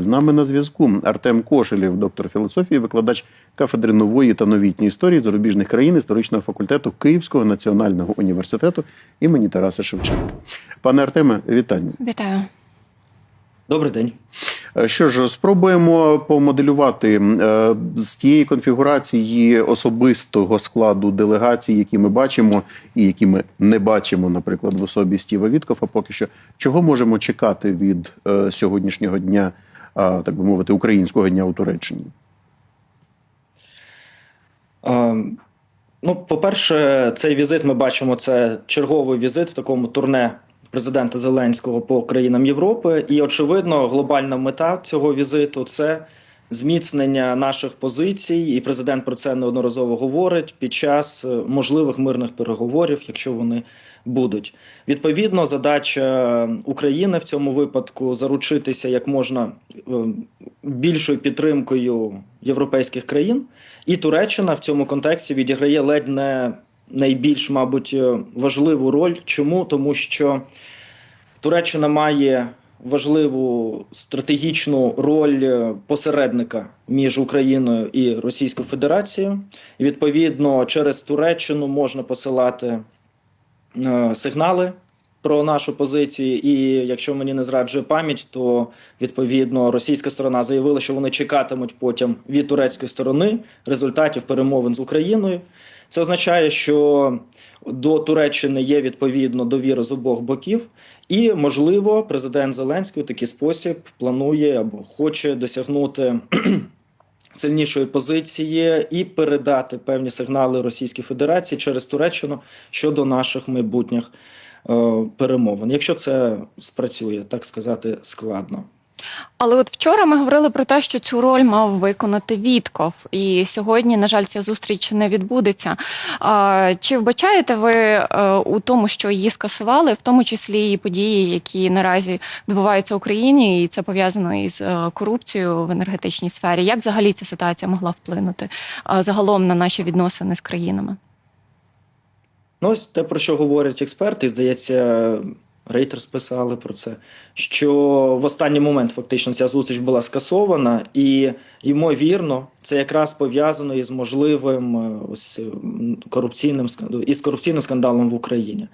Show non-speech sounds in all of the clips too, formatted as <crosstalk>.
З нами на зв'язку Артем Кошелєв, доктор філософії, викладач кафедри нової та новітньої історії зарубіжних країн історичного факультету Київського національного університету імені Тараса Шевченка. Пане Артеме, вітання. Вітаю. Добрий день. Е, Що ж, спробуємо помоделювати е, з тієї конфігурації особистого складу делегацій, які ми бачимо, і які ми не бачимо, наприклад, в особі Стіва Віткофа. Поки що чого можемо чекати від е, сьогоднішнього дня, так би мовити, українського дня у Туреччині? Um... Ну, по-перше, цей візит ми бачимо це черговий візит в такому турне президента Зеленського по країнам Європи. І очевидно, глобальна мета цього візиту це зміцнення наших позицій, і президент про це неодноразово говорить під час е, можливих мирних переговорів, якщо вони будуть. Відповідно, задача України в цьому випадку заручитися як можна е, більшою підтримкою європейських країн. І Туреччина в цьому контексті відіграє ледь не найбільш, мабуть, е, важливу роль. Чому? Тому що Туреччина має важливу стратегічну роль е, посередника між Україною і Російською Федерацією. І відповідно через Туреччину можна посилати е, сигнали про нашу позицію. І якщо мені не зраджує пам'ять, то відповідно російська сторона заявила, що вони чекатимуть потім від турецької сторони результатів перемовин з Україною. Це означає, що до Туреччини є відповідно довіра з обох боків, і можливо, президент Зеленський у такий спосіб планує або хоче досягнути <clears throat> сильнішої позиції і передати певні сигнали Російській Федерації через Туреччину щодо наших майбутніх е, перемовин. Якщо це спрацює, так сказати, складно. Але от вчора ми говорили про те, що цю роль мав виконати Вітков, і сьогодні, на жаль, ця зустріч не відбудеться. Чи вбачаєте ви е, у тому, що її скасували, в тому числі і події, які наразі відбуваються в Україні, і це пов'язано із е, корупцією в енергетичній сфері? Як взагалі ця ситуація могла вплинути загалом на наші відносини з країнами? Ну, ось те, про що говорять експерти, здається, Рейтерс писали про це, що в останній момент фактично ця зустріч була скасована, і ймовірно, це якраз пов'язано із можливим е, ось корупційним із корупційним скандалом в Україні.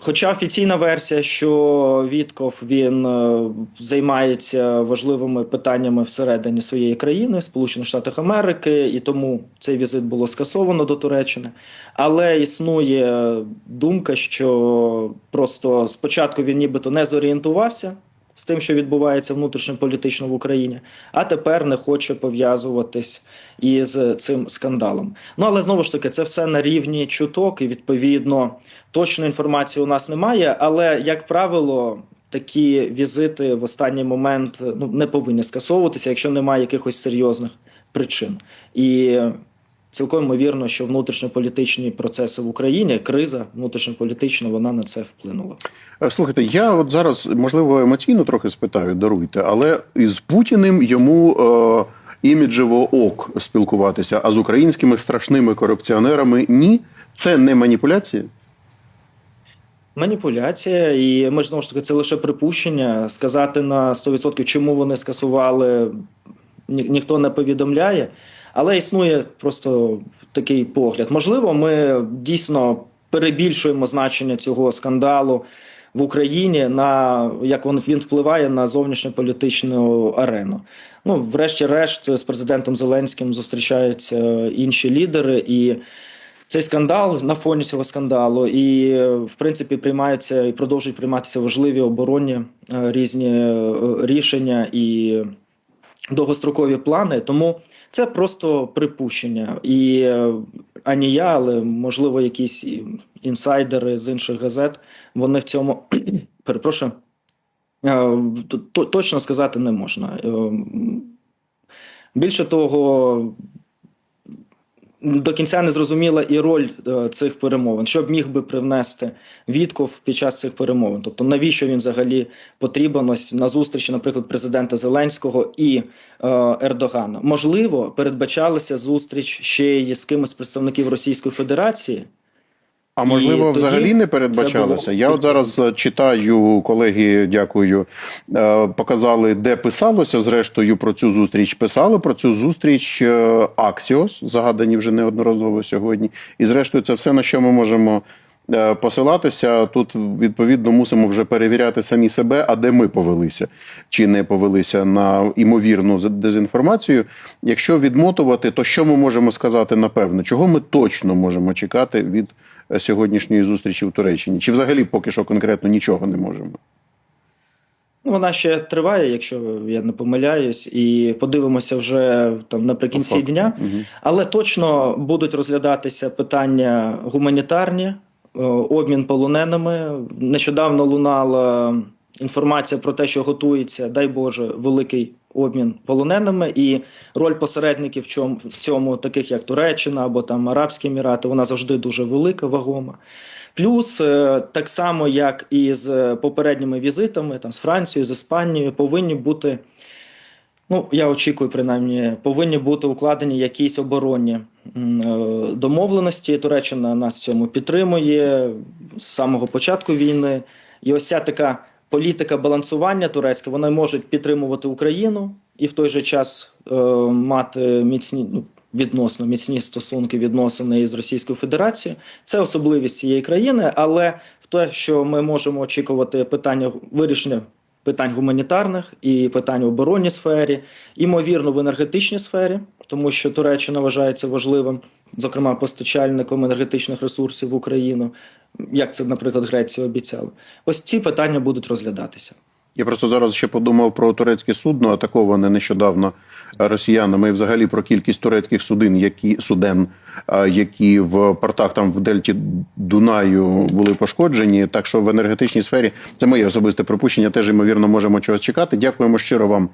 Хоча офіційна версія, що Вітков він е, займається важливими питаннями всередині своєї країни, Сполучених Штатів Америки, і тому цей візит було скасовано до Туреччини. Але існує думка, що просто спочатку він нібито не зорієнтувався з тим, що відбувається внутрішньополітично в Україні, а тепер не хоче пов'язуватись із цим скандалом. Ну але знову ж таки, це все на рівні чуток, і відповідно точної інформації у нас немає. Але як правило, такі візити в останній момент ну не повинні скасовуватися, якщо немає якихось серйозних причин. І цілком ймовірно, що внутрішньополітичні процеси в Україні, криза внутрішньополітична, вона на це вплинула. Е, Слухайте, я от зараз можливо емоційно трохи спитаю, даруйте, але із Путіним йому е, іміджево ок спілкуватися, а з українськими страшними корупціонерами ні. Це не маніпуляція. Маніпуляція, і ми ж знову ж таки це лише припущення. Сказати на 100% чому вони скасували, ні, ніхто не повідомляє. Але існує просто такий погляд. Можливо, ми дійсно перебільшуємо значення цього скандалу в Україні на як він, впливає на зовнішньополітичну арену. Ну, врешті-решт, з президентом Зеленським зустрічаються інші лідери і. Цей скандал на фоні цього скандалу, і в принципі приймаються і продовжують прийматися важливі оборонні е, різні е, рішення і довгострокові плани. Тому це просто припущення. І е, ані я, але можливо, якісь інсайдери з інших газет. Вони в цьому <clears throat> перепрошую. е, то- то- Точно сказати не можна. Е, Більше того, до кінця не зрозуміла і роль е, цих перемовин, що б міг би привнести Вітков під час цих перемовин. Тобто, навіщо він взагалі потрібен ось на зустрічі, наприклад, президента Зеленського і е, Ердогана? Можливо, передбачалася зустріч ще й з кимось представників Російської Федерації. А можливо, тоді взагалі не передбачалося. було Я от зараз е, читаю, колеги, дякую, е, показали, де писалося зрештою про цю зустріч. Писали про цю зустріч е, Аксіос, загадані вже неодноразово сьогодні. І зрештою, це все на що ми можемо. е, Посилатися тут відповідно мусимо вже перевіряти самі себе, а де ми повелися чи не повелися на імовірну дезінформацію. Якщо відмотувати, то що ми можемо сказати напевно? Чого ми точно можемо чекати від е, сьогоднішньої зустрічі в Туреччині? Чи взагалі поки що конкретно нічого не можемо? Ну, Вона ще триває, якщо я не помиляюсь, і подивимося вже там наприкінці По дня. Але точно будуть розглядатися питання гуманітарні, е, обмін полоненими. Нещодавно лунала інформація про те, що готується, дай Боже, великий обмін полоненими, і роль посередників в чому в цьому, таких як Туреччина або там Арабські Емірати, вона завжди дуже велика, вагома. Плюс, е, так само як і з попередніми візитами, там з Францією, з Іспанією, повинні бути. Ну, я очікую, принаймні, повинні бути укладені якісь оборонні е, домовленості. Туреччина нас в цьому підтримує з самого початку війни. І ось ця така політика балансування турецька, вона може підтримувати Україну і в той же час е, мати міцні, ну, відносно міцні стосунки відносини із Російською Федерацією. Це особливість цієї країни, але в те, що ми можемо очікувати питання вирішення питань гуманітарних і питань в оборонній сфері, імовірно, в енергетичній сфері, тому що Туреччина вважається важливим, зокрема постачальником енергетичних ресурсів в Україну, як це, наприклад, Греція обіцяла. Ось ці питання будуть розглядатися. Я просто зараз ще подумав про турецьке судно, атаковане нещодавно росіянами, і взагалі про кількість турецьких суден, які суден, які в портах там в дельті Дунаю були пошкоджені. Так що в енергетичній сфері це моє особисте припущення. Теж ймовірно можемо чогось чекати. Дякуємо щиро вам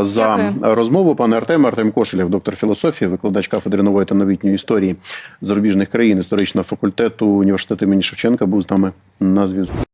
за Дякую. розмову, пане Артем. Артем Кошелєв, доктор філософії, викладач кафедри нової та новітньої історії зарубіжних країн історичного факультету університету імені Шевченка, був з нами на зв'язку.